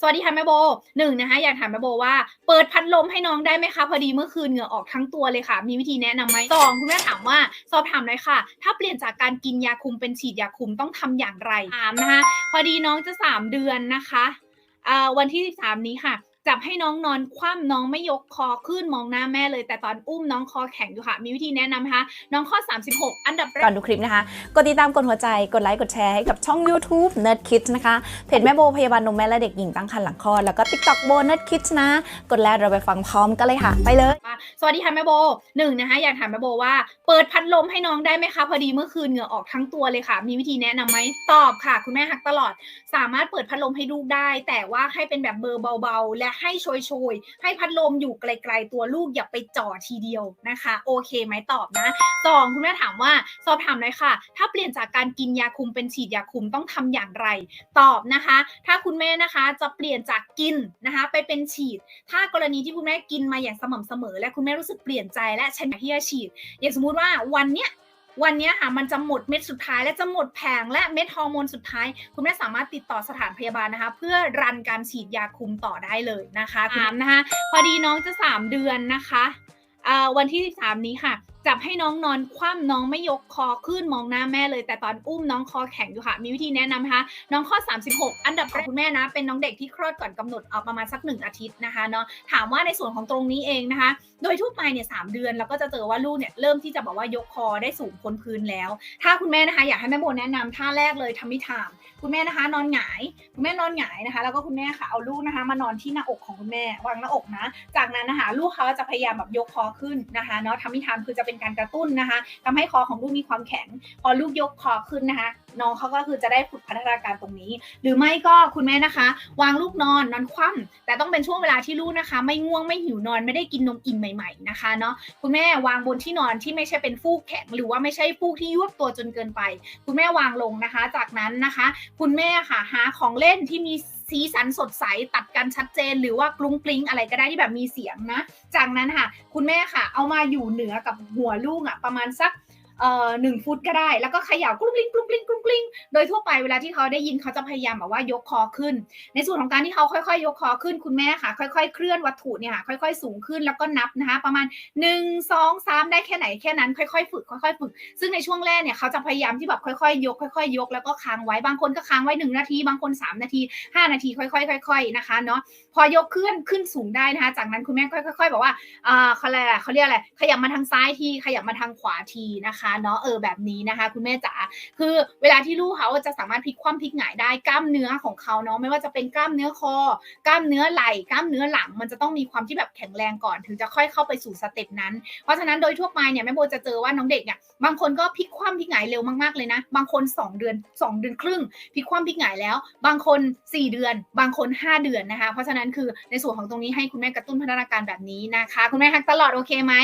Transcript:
สวัสดีค่ะแม่โบหนึ่งนะคะอยากถามแม่โบว่าเปิดพัดลมให้น้องได้ไหมคะพอดีเมื่อคืนเหงื่อออกทั้งตัวเลยค่ะ มีวิธีแนะนำไหมสองคุณแม่ถามว่าสอบถามเลยค่ะ ถ้าเปลี่ยนจากการกินยาคุมเป็นฉีดยาคุมต้องทำอย่างไรถามนะคะพอดีน้องจะสามเดือนนะคะวันที่ 13 นี้ค่ะ จับให้น้องนอนคว่ำน้องไม่ยกคอขึ้นมองหน้าแม่เลย แต่ตอนอุ้มน้องคอแข็งอยู่ค่ะ มีวิธีแนะนำนะคะ น้องข้อ 36 อันดับแรก่อกนดูคลิปนะคะ กดติดตามกดหัวใจ กดไลค์ กดแชร์ให้กับช่อง YouTube Nerd Kids นะคะ เพจแม่โบพยาบาลนมแม่และเด็กหญิงตั้งครรภ์หลังคลอด แล้วก็ TikTok โบ Nerd Kids นะ กดแล้วเราไปฟังพร้อมกันเลยค่ะ ไปเลย สวัสดีค่ะแม่โบหนึ่งนะคะอยากถามแม่โบว่า เปิดพัดลมให้น้องได้ไหมคะพอดีเมื่อคืนเหงื่อออกทั้งตัวเลยค่ะ มีวิธีแนะนำไหมตอบค่ะ คุณแม่ฮักตลอด สามารถเปิดพัดลมให้ลูกได้ แต่ว่าให้เป็นแบบเบอร์เบาๆ และให้โชยๆ ให้พัดลมอยู่ไกลๆตัวลูกอย่าไปจ่อทีเดียวนะคะ โอเคไหมตอบนะสองคุณแม่ถามว่าสอบถามหน่อยค่ะ ถ้าเปลี่ยนจากการกินยาคุมเป็นฉีดยาคุมต้องทำอย่างไร ตอบนะคะ ถ้าคุณแม่นะคะจะเปลี่ยนจากกินนะคะ ไปเป็นฉีด ถ้ากรณีที่คุณแม่กินมาอย่างสม่ำเสมอและคุณม่รู้สึกเปลี่ยนใจและฉันอยากที่จะฉีด อย่างสมมุติว่าวันเนี้ยวันเนี้ยค่ะมันจะหมดเม็ดสุดท้ายและจะหมดแผงและเม็ดฮอร์โมนสุดท้าย คุณแม่สามารถติดต่อสถานพยาบาลนะคะ เพื่อรันการฉีดยาคุมต่อได้เลยนะคะถามนะคะ พอดีน้องจะสามเดือนนะคะวันที่ 13 นี้ค่ะ จับให้น้องนอนคว่ำน้องไม่ยกคอขึ้นมองหน้าแม่เลย แต่ตอนอุ้มน้องคอแข็งอยู่ค่ะ มีวิธีแนะนำไหมคะน้องข้อ 36 อันดับแรกคุณแม่นะ เป็นน้องเด็กที่คลอดก่อนกำหนดเอาประมาณสักหนึ่งอาทิตย์นะคะเนาะถามว่าในส่วนของตรงนี้เองนะคะ โดยทั่วไปเนี่ยสามเดือนเราก็จะเจอว่าลูกเนี่ยเริ่มที่จะบอกว่ายกคอได้สูงพ้นพื้นแล้ว ถ้าคุณแม่นะคะ อยากให้แม่โบแนะนำท่าแรกเลยทำมิถามคุณแม่นะคะ นอนหงาย คุณแม่นอนหงายนะคะ แล้วก็คุณแม่ค่ะเอาลูกนะคะ มานอนที่หน้าอกของคุณแม่วางหน้าอกนะ จากนั้นนะคะลูกเขาจะพยายามแบบยกคอขึ้นนะคะเนาะทำมิถามคือจะเป็นการกระตุ้นนะคะทำให้คอของลูกมีความแข็ง พอลูกยกคอขึ้นนะคะน้องเขาก็คือจะได้ฝึกพัฒนาการตรงนี้ หรือไม่ก็คุณแม่นะคะ วางลูกนอนนอนคว่ำแต่ต้องเป็นช่วงเวลาที่ลูกนะคะ ไม่ง่วงไม่หิวนอนไม่ได้กินนมอิ่มใหม่ๆนะคะเนาะคุณแม่วางบนที่นอนที่ไม่ใช่เป็นฟูกแข็งหรือว่าไม่ใช่ฟูกที่ยวบตัวจนเกินไป คุณแม่วางลงนะคะ จากนั้นนะคะ คุณแม่ค่ะหาของเล่นที่มีสีสันสดใสตัดกันชัดเจน หรือว่ากลุ้งกลิ้งอะไรก็ได้ที่แบบมีเสียงนะ จากนั้นค่ะ คุณแม่ค่ะ เอามาอยู่เหนือกับหัวลูกอะประมาณสัก เอ่อหนึ่งฟุตก็ได้ แล้วก็เขย่ากลุ้งกลิ้งกลุ้งกลิ้งกลุ้งกลิ้งโดยทั่วไปเวลาที่เขาได้ยินเขาจะพยายามแบบว่ายกคอขึ้น ในส่วนของการที่เขาค่อยๆ ยกคอขึ้นคุณแม่ค่ะ ค่อยๆ เคลื่อนวัตถุเนี่ยค่ะค่อย ๆ สูงขึ้นแล้วก็นับนะคะ ประมาณ1 2 3ได้แค่ไหนแค่นั้น ค่อยๆ ฝึกค่อยๆฝึก ซึ่งในช่วงแรกเนี่ยเขาจะพยายามที่แบบค่อยๆ ยก ค่อยๆ ยกแล้วก็ค้างไว้บางคนก็ค้างไว้ 1 นาที บางคน 3 นาที 5 นาที ค่อยๆค่อยๆนะคะเนาะพอยกขึ้นขึ้นสูงได้นะคะ จากนั้นคุณแม่ค่อยๆบอกว่าอ่าเขาเรียกอะไรเขาเรียกอะไรขยับมาทางซ้ายทีขยับมาทางขวาทีนะคะเนาะเออแบบนี้นะคะ คุณแม่จ๋าคือเวลาที่ลูกเขาจะสามารถพลิกคว่ำพลิกหงายได้กล้ามเนื้อของเขาเนาะไม่ว่าจะเป็นกล้ามเนื้อคอ กล้ามเนื้อไหล่กล้ามเนื้อหลัง มันจะต้องมีความที่แบบแข็งแรงก่อน ถึงจะค่อยเข้าไปสู่สเต็ปนั้น เพราะฉะนั้นโดยทั่วไปเนี่ยแม่โบจะเจอว่าน้องเด็กเนี่ยบางคนก็พลิกคว่ำพลิกหงายเร็วมากๆเลยนะ บางคน 2 เดือน 2 เดือนครึ่งพลิกคว่ำพลิกหงายแล้ว บางคน 4 เดือน บางคน 5 เดือนนะคะ เพราะฉะนั้นคือในส่วนของตรงนี้ให้คุณแม่กระตุ้นพัฒนาการแบบนี้นะคะ คุณแม่ฮักตลอดโอเคไหม